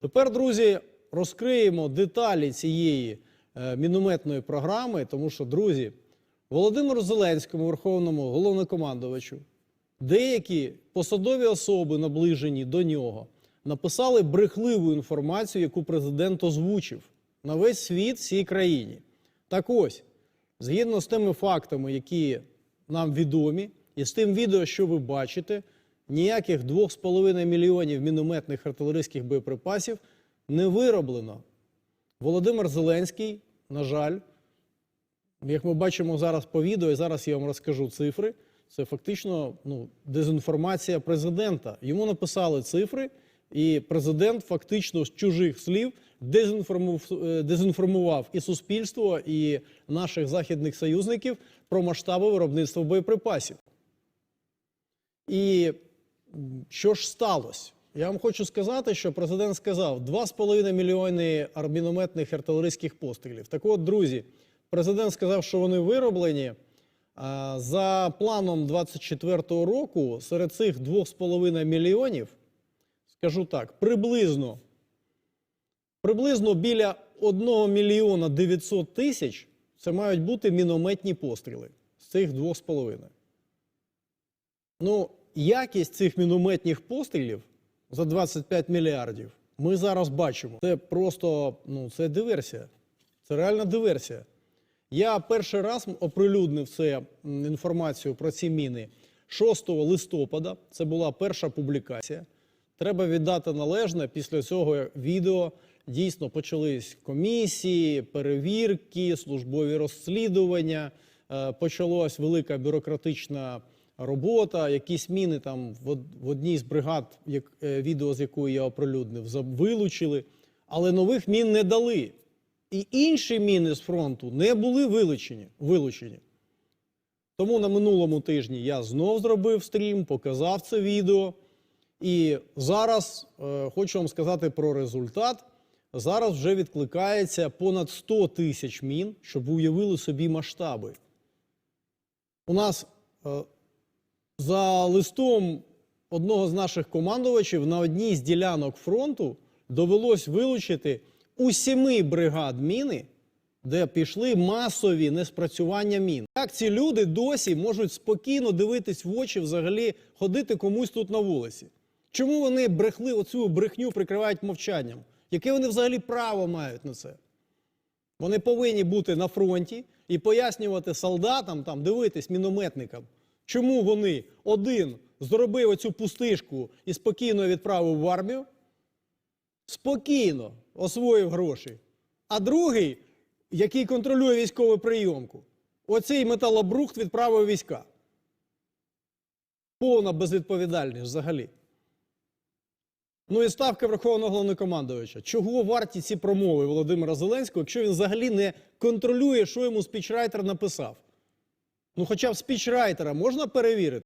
Тепер, друзі, розкриємо деталі цієї е, мінометної програми, тому що, друзі, Володимиру Зеленському, Верховному головнокомандувачу, деякі посадові особи, наближені до нього, написали брехливу інформацію, яку президент озвучив на весь світ всій країні. Так ось, згідно з тими фактами, які нам відомі, і з тим відео, що ви бачите, ніяких 2,5 мільйонів мінометних артилерійських боєприпасів не вироблено. Володимир Зеленський, на жаль, як ми бачимо зараз по відео, і зараз я вам розкажу цифри. Це фактично ну, дезінформація президента. Йому написали цифри, і президент фактично з чужих слів е, дезінформував і суспільство, і наших західних союзників про масштаби виробництва боєприпасів. І що ж сталося? Я вам хочу сказати, що президент сказав 2,5 мільйони мінометних артилерійських пострілів. Так от, друзі, президент сказав, що вони вироблені. За планом 24-го року серед цих 2,5 мільйонів, скажу так, приблизно, приблизно біля 1 мільйона 900 тисяч це мають бути мінометні постріли з цих 2,5. Ну, якість цих мінометних пострілів за 25 мільярдів ми зараз бачимо. Це просто ну, це диверсія. Це реальна диверсія. Я перший раз оприлюднив це інформацію про ці міни 6 листопада. Це була перша публікація. Треба віддати належне. Після цього відео дійсно почались комісії, перевірки, службові розслідування. Е, Почалась велика бюрократична робота. Якісь міни там в одній з бригад, як, е, відео з якої я оприлюднив, вилучили, але нових мін не дали. І інші міни з фронту не були вилучені. вилучені. Тому на минулому тижні я знов зробив стрім, показав це відео. І зараз е, хочу вам сказати про результат. Зараз вже відкликається понад 100 тисяч мін, щоб уявили собі масштаби. У нас е, за листом одного з наших командувачів на одній з ділянок фронту довелось вилучити у семи бригад міни, де пішли масові неспрацювання мін. Як ці люди досі можуть спокійно дивитись в очі, взагалі ходити комусь тут на вулиці? Чому вони брехли оцю брехню прикривають мовчанням? Яке вони взагалі право мають на це? Вони повинні бути на фронті і пояснювати солдатам, там, дивитись мінометникам, чому вони один зробив оцю пустишку і спокійно відправив в армію, спокійно освоїв гроші, а другий, який контролює військову прийомку, оцей металобрухт відправив війська. Повна безвідповідальність взагалі. Ну і ставка Верховного головнокомандувача. Чого варті ці промови Володимира Зеленського, якщо він взагалі не контролює, що йому спічрайтер написав? Ну, хоча б спічрайтера можна перевірити.